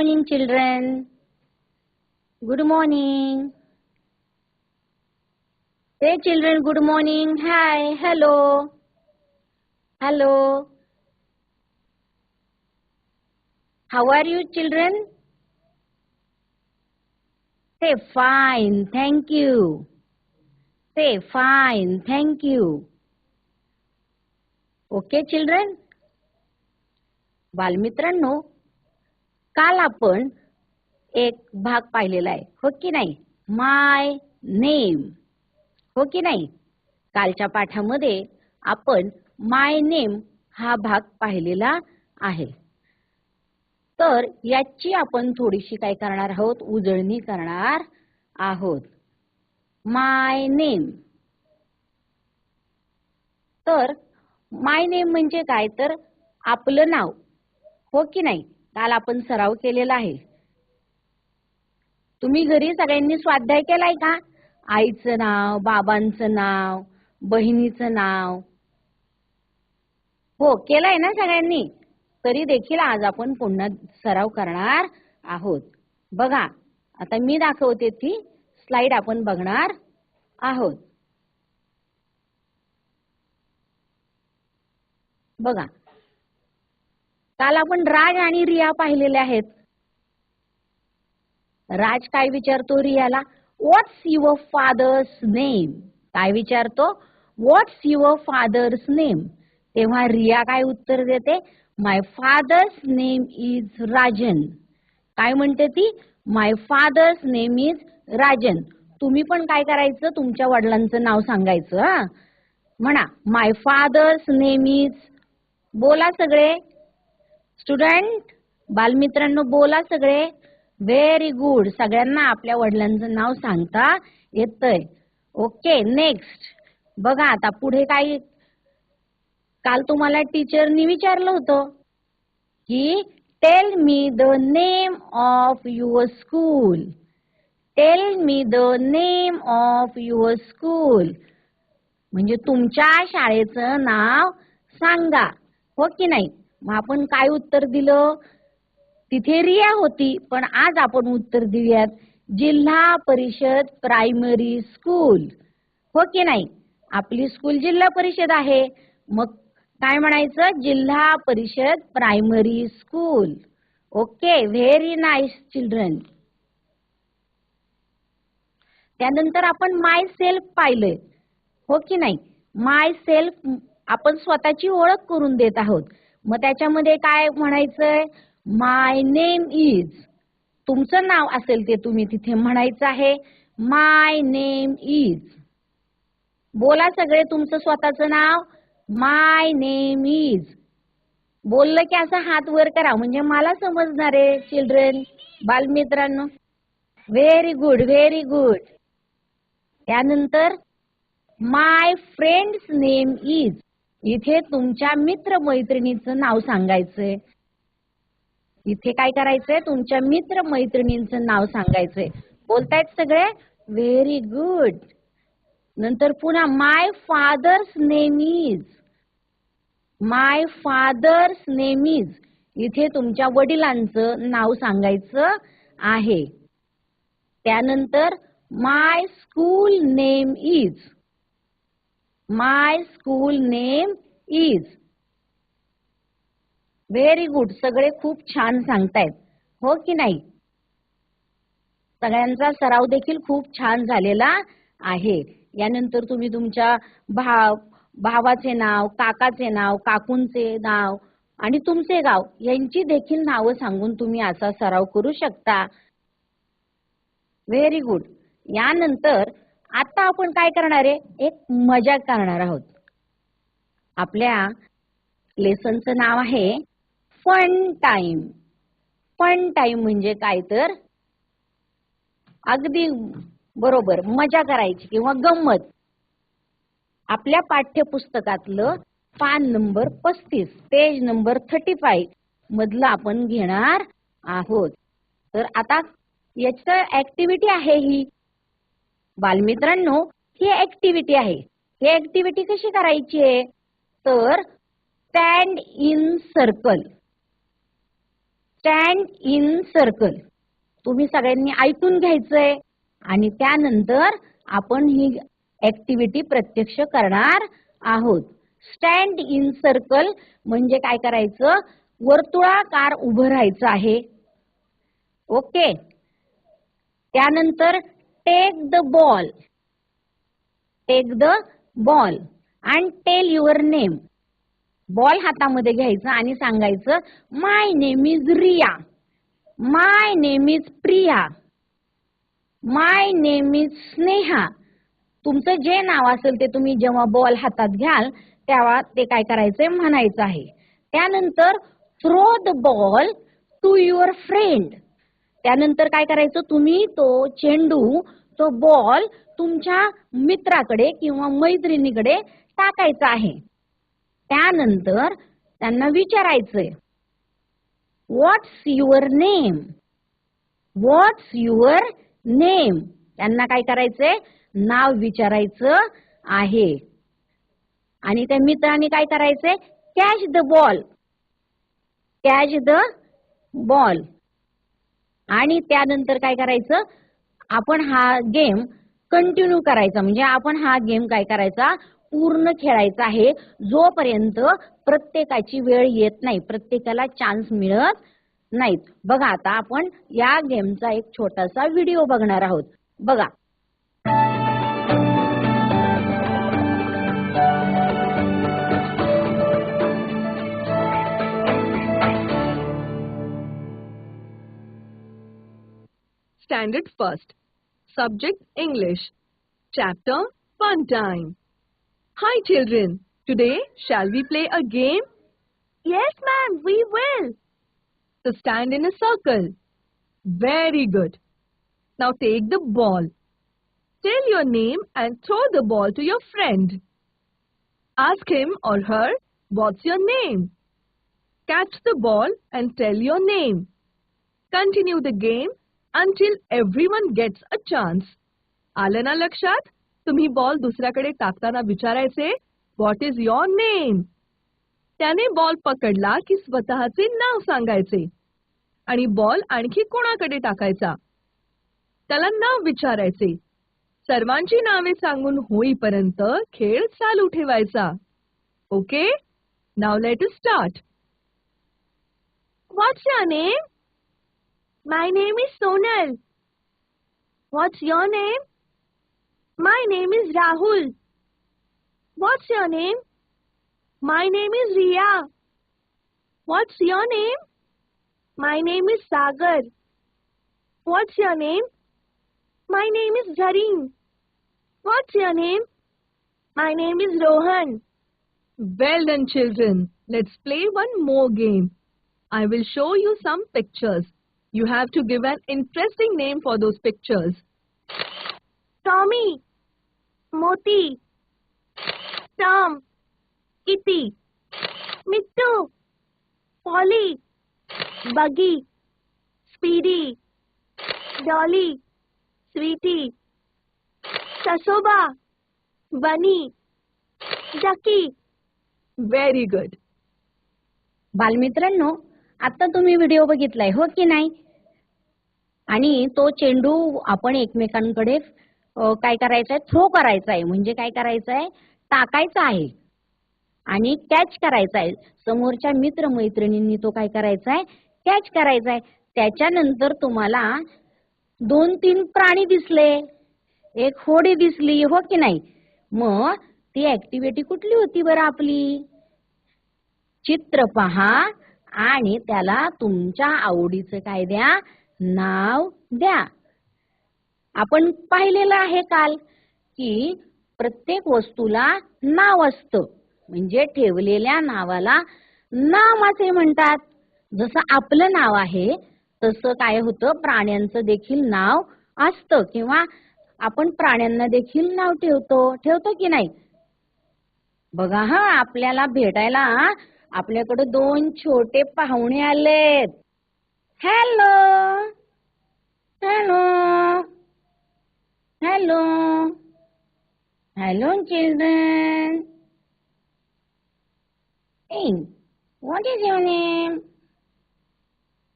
morning, children. Good morning. Say, children, good morning. Hi, hello. Hello. How are you, children? Say, fine, thank you. Say, fine, thank you. Okay children बालमित्रांनो काल आपण एक भाग पाहिलेला आहे हो की नाही? माय नेम हो की नाही? कालच्या पाठामध्ये आपण माय नेम हा भाग पाहिलेला आहे. तर याची आपण थोडीशी काय करणार आहोत? उजळणी करणार आहोत. माय नेम तर माय नेम म्हणजे काय? तर आपलं नाव. हो की नाही? काल आपण सराव केलेला आहे. तुम्ही घरी सगळ्यांनी स्वाध्याय केलाय का? आईचं नाव बाबांचं नाव बहिणीचं नाव. हो केलंय ना सगळ्यांनी? तरी देखील आज आपण पुन्हा सराव करणार आहोत. बघा आता मी दाखवते ती स्लाइड आपण बघणार आहोत. बघा काल आपण राज आणि रिया पाहिलेले आहेत. राज काय विचारतो रियाला? व्हॉट्स युअर फादर्स नेम काय विचारतो? व्हॉट्स युअर फादर्स नेम तेव्हा रिया काय उत्तर देते? My father's name is Rajan. काय म्हणते ती? My father's name is Rajan. तुम्ही पण काय करायचं? तुमच्या वडिलांचं नाव सांगायचं हा. म्हणा माय फादर्स नेम इज बोला सगळे. स्टुडंट बालमित्रांनो बोला सगळे. व्हेरी गुड सगळ्यांना आपल्या वडिलांचं नाव सांगता येतंय. ओके नेक्स्ट बघा आता पुढे काय? काल तुम्हाला टीचरनी विचारलं होतं की tell me the name of your school tell me the name of your school म्हणजे तुमच्या शाळेचं नाव सांगा. हो की नाही? मग आपण काय उत्तर दिलं? तिथे रिया होती पण आज आपण उत्तर देऊयात. जिल्हा परिषद प्रायमरी स्कूल. हो की नाही? आपली स्कूल जिल्हा परिषद आहे. मग काय म्हणायचं? Zilla Parishad primary school. Okay very nice children. त्यानंतर आपण माय सेल्फ पाहिलंय. हो की नाही? माय सेल्फ आपण स्वतःची ओळख करून देत आहोत. मग त्याच्यामध्ये काय म्हणायचंय? माय नेम इज तुमचं नाव असेल ते तुम्ही तिथे म्हणायचं आहे. माय नेम इज बोला सगळे तुमचं स्वतःचं नाव. माय नेम इज बोललं की असं हात वर करा. म्हणजे मला समजणार आहे चिल्ड्रन बालमित्रांनो. व्हेरी गुड व्हेरी गुड त्यानंतर माय फ्रेंड्स नेम इज इथे तुमच्या मित्र मैत्रिणीचं नाव सांगायचंय. इथे काय करायचंय? तुमच्या मित्र मैत्रिणींचं नाव सांगायचंय. बोलतायत सगळे? व्हेरी गुड नंतर पुन्हा my father's name is my father's name is इथे तुमच्या वडिलांचं नाव सांगायचं आहे. त्यानंतर my school name is my school name is very good सगळे खूप छान सांगतायत. हो की नाही? सगळ्यांचा सराव देखील खूप छान झालेला आहे. यानंतर तुम्ही तुमच्या भाव भावाचे नाव काकाचे नाव काकूंचे नाव आणि तुमचे गाव यांची देखील नावं सांगून तुम्ही असा सराव करू शकता. व्हेरी गुड यानंतर आता आपण काय करणार आहे? एक मजा करणार आहोत. आपल्या लेसनचं नाव आहे फन टाइम. फन टाइम म्हणजे काय तर? अगदी बरोबर मजा करायची किंवा गंमत. आपल्या पाठ्यपुस्तकातलं पान नंबर पस्तीस पेज नंबर थर्टी फाईव्ह मधलं आपण घेणार आहोत. तर आता याच ऍक्टिव्हिटी आहे ही. बालमित्रांनो ही ऍक्टिव्हिटी आहे. ही ऍक्टिव्हिटी कशी करायची आहे? तर stand in circle stand in circle तुम्ही सगळ्यांनी ऐकून घ्यायचंय. आणि त्यानंतर आपण ही ऍक्टिव्हिटी प्रत्यक्ष करणार आहोत. स्टँड इन सर्कल म्हणजे काय करायचं? वर्तुळाकार उभं राहायचं आहे. ओके त्यानंतर take the ball take the ball and tell your name ball हातामध्ये घ्यायचं आणि सांगायचं my name is Riya my name is Priya my name is Sneha तुमचं जे नाव असेल ते तुम्ही जेव्हा बॉल हातात घ्याल तेव्हा ते काय करायचंय? म्हणायचं आहे. त्यानंतर throw the ball to your friend त्यानंतर काय करायचं? तुम्ही तो चेंडू तो बॉल तुमच्या मित्राकडे किंवा मैत्रिणीकडे टाकायचा आहे. त्यानंतर त्यांना विचारायचंय what's your name what's your name त्यांना काय करायचंय? नाव विचारायचं आहे. आणि त्या मित्राने काय करायचंय? Catch the ball catch the ball आणि त्यानंतर काय करायचं? आपण हा गेम कंटिन्यू करायचा. म्हणजे आपण हा गेम काय करायचा? पूर्ण खेळायचा आहे. जोपर्यंत प्रत्येकाची वेळ येत नाही प्रत्येकाला चान्स मिळत नाहीत. बघा आता आपण या गेमचा एक छोटासा व्हिडिओ बघणार आहोत. बघा Standard First. Subject English. Chapter Fun Time. Hi children. Today shall we play a game? Yes, ma'am, we will. So stand in a circle. Very good. Now take the ball. Tell your name and throw the ball to your friend. Ask him or her, what's your name? Catch the ball and tell your name. Continue the game until everyone gets a chance. आलं ना लक्षात? तुम्ही ball दुसऱ्याकडे टाकताना विचारायचे what is your name त्याने ball पकडला की स्वतःचे नाव सांगायचे आणि बॉल आणखी कोणाकडे टाकायचा? त्याला नाव विचारायचे. सर्वांची नावे सांगून होईपर्यंत खेळ चालू ठेवायचा. Okay now let start what's your name My name is Sonal. What's your name? My name is Rahul. What's your name? My name is Ria. What's your name? My name is Sagar. What's your name? My name is Zareen. What's your name? My name is Rohan. Well done, children. Let's play one more game. I will show you some pictures. You have to give an interesting name for those pictures. Tommy, Moti, Tom, Kitty, Mittu, Polly, Buggy, Speedy, Dolly, Sweetie, Sasoba, Bunny, Ducky. Very good. बालमित्रांनो आता तुम्ही video बघितलाय हो की नाही आणि तो चेंडू आपण एकमेकांकडे काय करायचा आहे थ्रो करायचा आहे म्हणजे काय करायचं आहे टाकायचा आहे. आणि कॅच करायचा आहे समोरच्या मित्र मैत्रिणींनी तो काय करायचा आहे कॅच करायचा आहे त्याच्यानंतर तुम्हाला दोन तीन प्राणी दिसले. एक होडी दिसली हो की नाही? मग ती ऍक्टिव्हिटी कुठली होती बरं आपली? चित्र पहा आणि त्याला तुमच्या आवडीचं काय द्या? नाव द्या. आपण पाहिलेलं आहे काल की प्रत्येक वस्तूला नाव असतं. म्हणजे ठेवलेल्या नावाला नाम असे म्हणतात. जसं आपलं नाव आहे तसं काय होतं? प्राण्यांचं देखील नाव असतं किंवा आपण प्राण्यांना देखील नाव ठेवतो. ठेवतो की नाही? बघा हा आपल्याला भेटायला आपल्याकडे दोन छोटे पाहुणे आलेत. Hello. Hello. Hello. Hello, children. Hey, what is your name?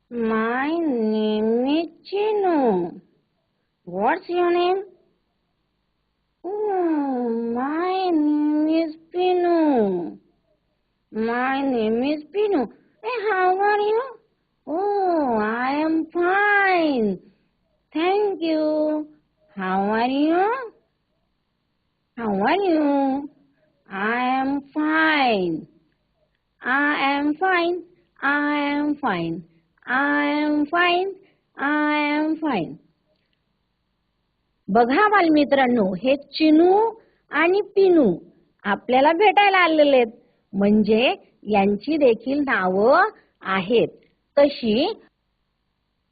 My name is Chino. What's your name? Oh, my name is Pino. My name is Pino. Hey, how are you? Oh, I am fine. Thank you. How are you? How are you? I am fine. I am fine. I am fine. I am fine. I am fine. बघा बालमित्रांनो हे चिनू आणि पिनू आपल्याला भेटायला आलेले आहेत म्हणजे यांची देखील नावं आहेत तशी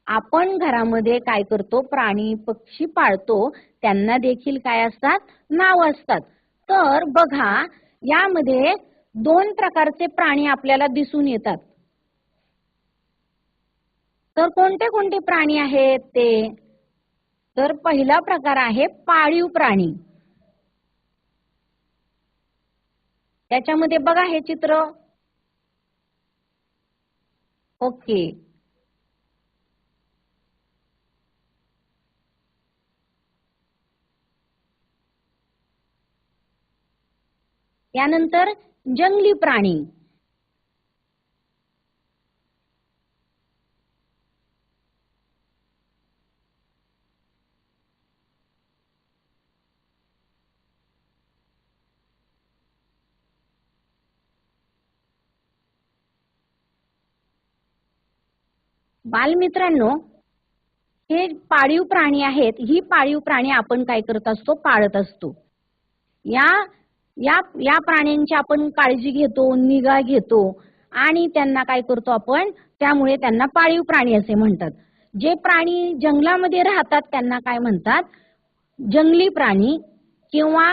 आपण घरामध्ये काय करतो? प्राणी पक्षी पाळतो. त्यांना देखील काय असतात? नाव असतात. तर बघा यामध्ये दोन प्रकारचे प्राणी आपल्याला दिसून येतात. तर कोणते कोणते प्राणी आहेत ते? तर पहिला प्रकार आहे पाळीव प्राणी. त्याच्यामध्ये बघा हे चित्र. ओके. त्यानंतर जंगली प्राणी. बालमित्रांनो हे पाळीव प्राणी आहेत ही पाळीव प्राणी आपण काय करत असतो? पाळत असतो. या या या प्राण्यांची आपण काळजी घेतो निगा घेतो आणि त्यांना काय करतो आपण? त्यामुळे त्यांना पाळीव प्राणी असे म्हणतात. जे प्राणी जंगलामध्ये राहतात त्यांना काय म्हणतात? जंगली प्राणी किंवा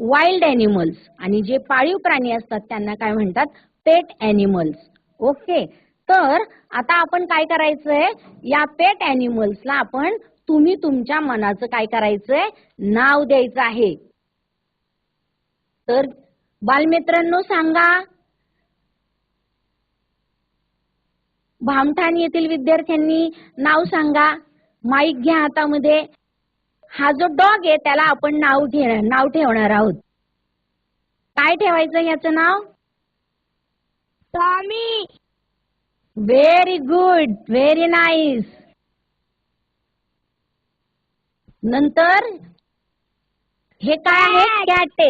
वाईल्ड ॲनिमल्स आणि जे पाळीव प्राणी असतात त्यांना काय म्हणतात? पेट ॲनिमल्स ओके तर आता आपण काय करायचंय? या पेट अॅनिमल्सला आपण तुम्ही तुमच्या मनाचं काय करायचंय? नाव द्यायचं आहे. तर बालमित्रांनो सांगा. भामठाण येथील विद्यार्थ्यांनी नाव सांगा. माईक घ्या हातामध्ये. हा जो डॉग आहे त्याला आपण नाव घे नाव ठेवणार आहोत. काय ठेवायचं याचं नाव? Tommy very good very nice नंतर हे काय आहे? कॅट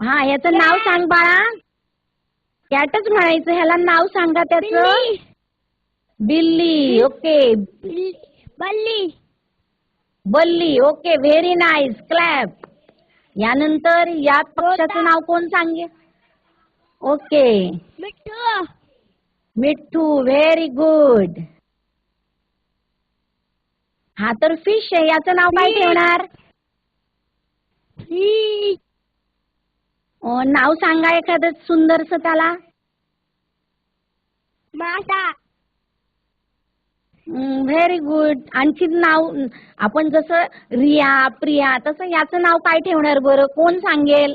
हा याचं नाव सांग बाळा. कॅटच म्हणायचं ह्याला नाव सांगा त्याचं. बिल्ली. ओके. Bully. बल्ली. ओके. व्हेरी नाईस क्लॅप यानंतर या पक्षाचं नाव कोण सांगे okay. Mittu. Mitthu very good हा तर फिश आहे याचं नाव काय. ठेवणार. अं, नाव सांगा एखादं सुंदरस त्याला Mata. व्हेरी गुड आणखी नाव आपण जसं रिया प्रिया तसं याचं नाव काय ठेवणार बरं कोण सांगेल.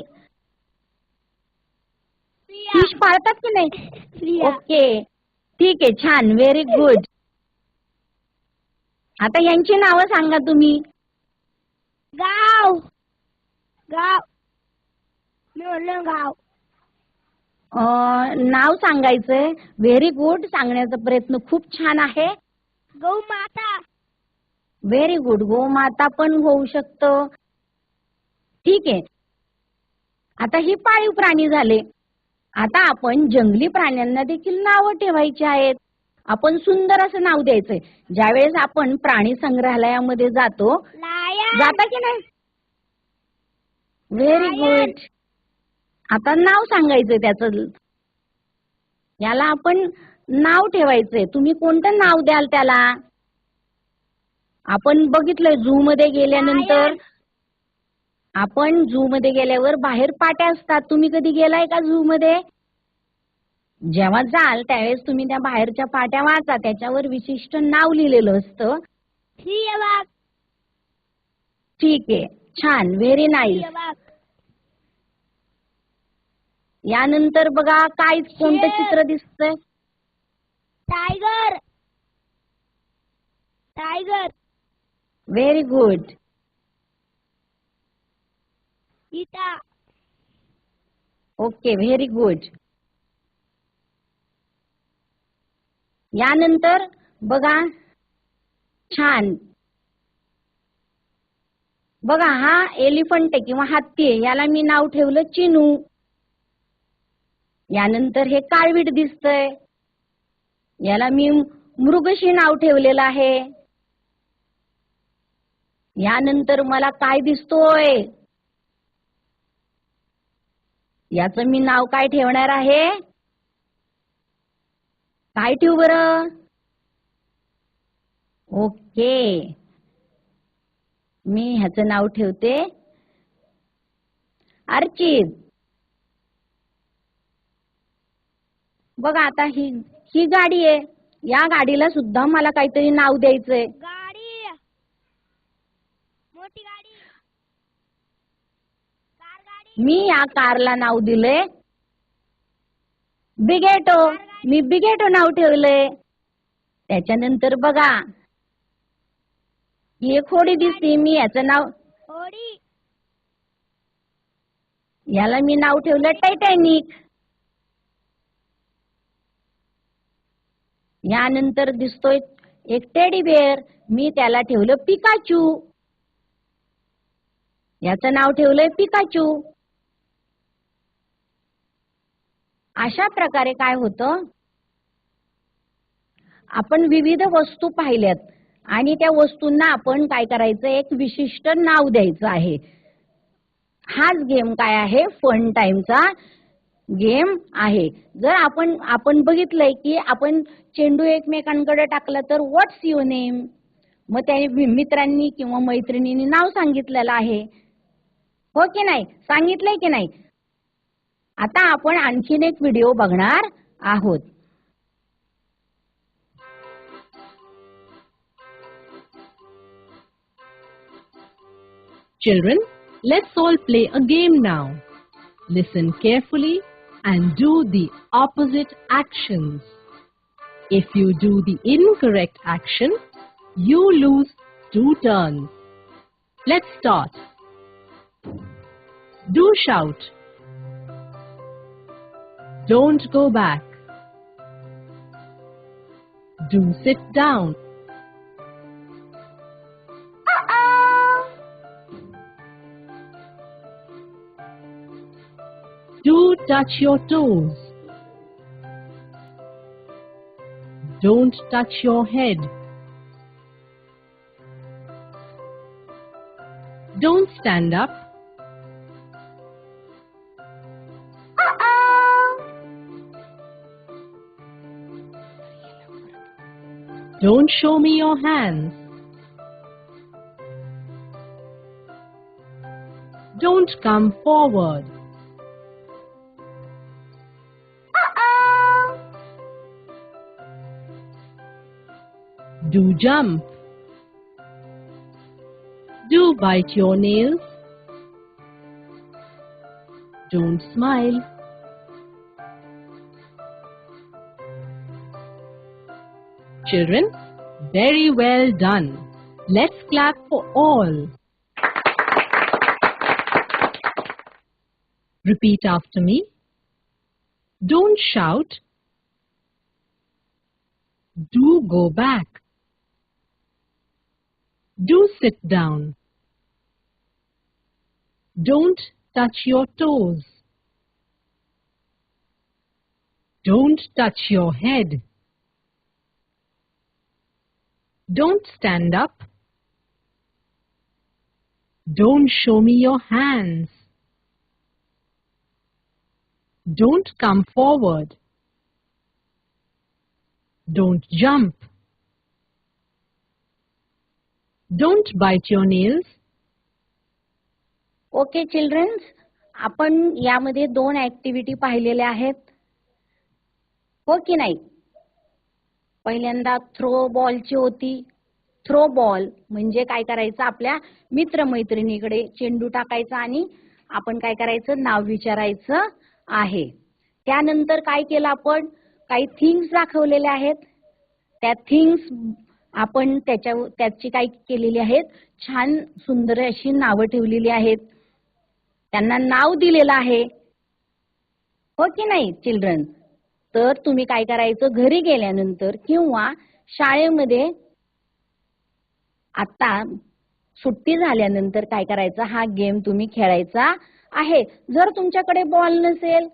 फिश पाळतात की नाही. ओके. ठीक आहे छान. व्हेरी गुड आता यांची नावं सांगा तुम्ही. गाव. गाव. मी म्हणलं गाव. नाव सांगायचंय. व्हेरी गुड सांगण्याचा प्रयत्न खूप छान आहे. गौ माता. व्हेरी गुड गोमाता पण होऊ शकतं. ठीक आहे. आता ही पाळीव प्राणी झाले. आता आपण जंगली प्राण्यांना देखील नावं ठेवायची आहेत. आपण सुंदर असं नाव द्यायचंय. ज्यावेळेस आपण प्राणी संग्रहालयामध्ये जातो जाता की नाही? व्हेरी. गुड आता नाव सांगायचंय त्याचं. याला आपण नाव ठेवायचंय. तुम्ही कोणतं नाव द्याल त्याला? आपण बघितलंय झू मध्ये गेल्यानंतर. आपण झू मध्ये गेल्यावर बाहेर पाट्या असतात. तुम्ही कधी गेलाय का झू मध्ये? जेव्हा जाल त्यावेळेस तुम्ही त्या बाहेरच्या पाट्या वाचा. त्याच्यावर विशिष्ट नाव लिहिलेलं असतं. ठीक आहे. छान. व्हेरी नाईस यानंतर बघा काय कोणतं. चित्र दिसतंय? Tiger tiger, very good cheetah, okay very good यानंतर बघा छान. बघा हा एलिफंट आहे किंवा हत्ती आहे याला मी नाव ठेवलं चिनू. यानंतर हे काळवीट दिसतंय. याला मी मृगशी नाव ठेवलेलं आहे. यानंतर मला काय दिसतोय? याचं मी नाव काय ठेवणार आहे? काय ठेवू बर? ओके. मी ह्याचं नाव ठेवते. अर्चित. बघा आता ही ही गाडी आहे. या गाडीला सुद्धा मला काहीतरी नाव द्यायचंय गाडी, मोठी गाडी, कार गाडी, मी या कारला नाव दिलंय. बिगेटो मी बिगेटो नाव ठेवलंय. त्याच्यानंतर बघा. ही एक होडी दिसते मी याचं नाव होडी, याला मी नाव ठेवलं टायटॅनिक यानंतर दिसतोय एक टेडी बेअर मी त्याला ठेवलं पिकाचू याचं नाव ठेवलंय पिकाचू अशा प्रकारे काय होतं? आपण विविध वस्तू पाहिल्यात आणि त्या वस्तूंना आपण काय करायचं? एक विशिष्ट नाव द्यायचं आहे. हाच गेम काय आहे? फन टाइमचा गेम आहे. जर आपण आपण बघितलंय की आपण चेंडू एकमेकांकडे टाकला तर व्हॉट्स युअर नेम मग त्या मित्रांनी किंवा मैत्रिणींनी नाव सांगितलेलं आहे. हो की नाही? सांगितलंय की नाही? आता आपण आणखीन एक व्हिडिओ बघणार आहोत Children, let's all play a game now. Listen carefully and do the opposite actions. If you do the incorrect action, you lose two turns. Let's start. Do shout. Don't go back. Do sit down. Do touch your toes. Don't touch your head. Don't stand up. Don't show me your hands. Don't come forward. Do jump. Do bite your nails. Don't smile. Children, very well done. Let's clap for all. Repeat after me. Don't shout. Do go back. Do sit down. Don't touch your toes. Don't touch your head. Don't stand up. Don't show me your hands. Don't come forward. Don't jump. Don't bite your nails. Okay childrens आपण यामध्ये दोन activity पाहिलेल्या आहेत हो की नाही पहिल्यांदा throw बॉलची होती. थ्रो बॉल म्हणजे काय करायचं? आपल्या मित्रमैत्रिणीकडे चेंडू टाकायचा आणि आपण काय करायचं? नाव विचारायचं आहे. त्यानंतर काय केलं आपण? काही थिंग्स दाखवलेल्या आहेत. त्या थिंग्स आपण त्याच्या त्याची काय केलेली आहेत? छान सुंदर अशी नावं ठेवलेली आहेत. त्यांना नाव दिलेलं आहे. हो की नाही चिल्ड्रन तर तुम्ही काय करायचं? घरी गेल्यानंतर किंवा शाळेमध्ये आता सुट्टी झाल्यानंतर काय करायचं? हा गेम तुम्ही खेळायचा आहे. जर तुमच्याकडे बॉल नसेल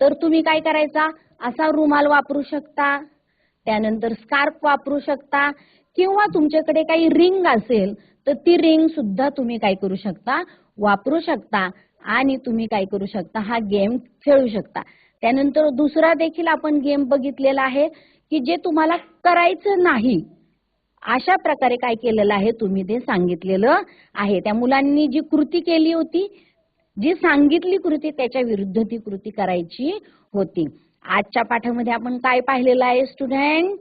तर तुम्ही काय करायचा? असा रुमाल वापरू शकता त्यानंतर स्कार्फ वापरू शकता किंवा तुमच्याकडे काही रिंग असेल तर ती रिंग सुद्धा तुम्ही काय करू शकता? वापरू शकता आणि तुम्ही काय करू शकता? हा गेम खेळू शकता. त्यानंतर दुसरा देखील आपण गेम बघितलेला आहे की जे तुम्हाला करायचं नाही अशा प्रकारे काय केलेलं आहे तुम्ही ते सांगितलेलं आहे. त्या मुलांनी जी कृती केली होती जी सांगितली कृती त्याच्या विरुद्ध ती कृती करायची होती. आजच्या पाठामध्ये आपण काय पाहिलेलं आहे स्टुडंट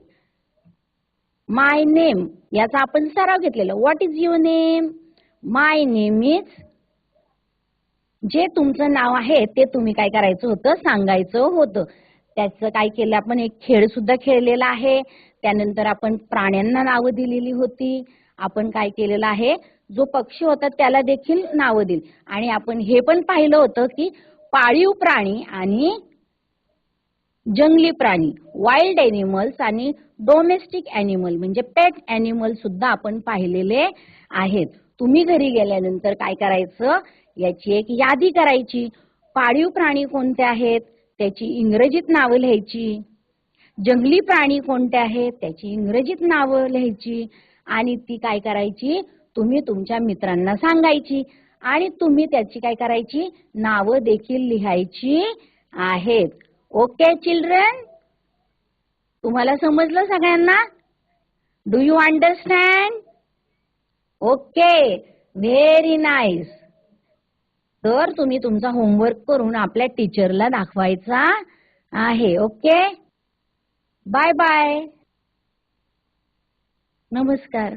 माय नेम याचा आपण सराव घेतलेला. What is your name my name is जे तुमचं नाव आहे ते तुम्ही काय करायचं होतं? सांगायचं होतं. त्याचं काय केलं? आपण एक खेळ सुद्धा खेळलेला आहे. त्यानंतर आपण प्राण्यांना नावं दिलेली होती. आपण काय केलेलं आहे? जो पक्षी होता त्याला देखील नावं दिली. आणि आपण हे पण पाहिलं होतं की पाळीव प्राणी आणि जंगली प्राणी वाईल्ड ऍनिमल्स आणि डोमेस्टिक ऍनिमल म्हणजे पेट ॲनिमल सुद्धा आपण पाहिलेले आहेत. तुम्ही घरी गेल्यानंतर काय करायचं? याची एक यादी करायची. पाळीव प्राणी कोणते आहेत? त्याची इंग्रजीत नावं लिहायची. जंगली प्राणी कोणते आहेत? त्याची इंग्रजीत नावं लिहायची. आणि ती काय करायची? तुम्ही तुमच्या मित्रांना सांगायची. आणि तुम्ही त्याची काय करायची? नावं देखील लिहायची आहेत. Okay children? तुम्हाला समजलं सगळ्यांना? Do you understand okay very nice तर तुम्ही तुमचा होमवर्क करून आपल्या टीचरला दाखवायचा आहे ओके बाय बाय नमस्कार.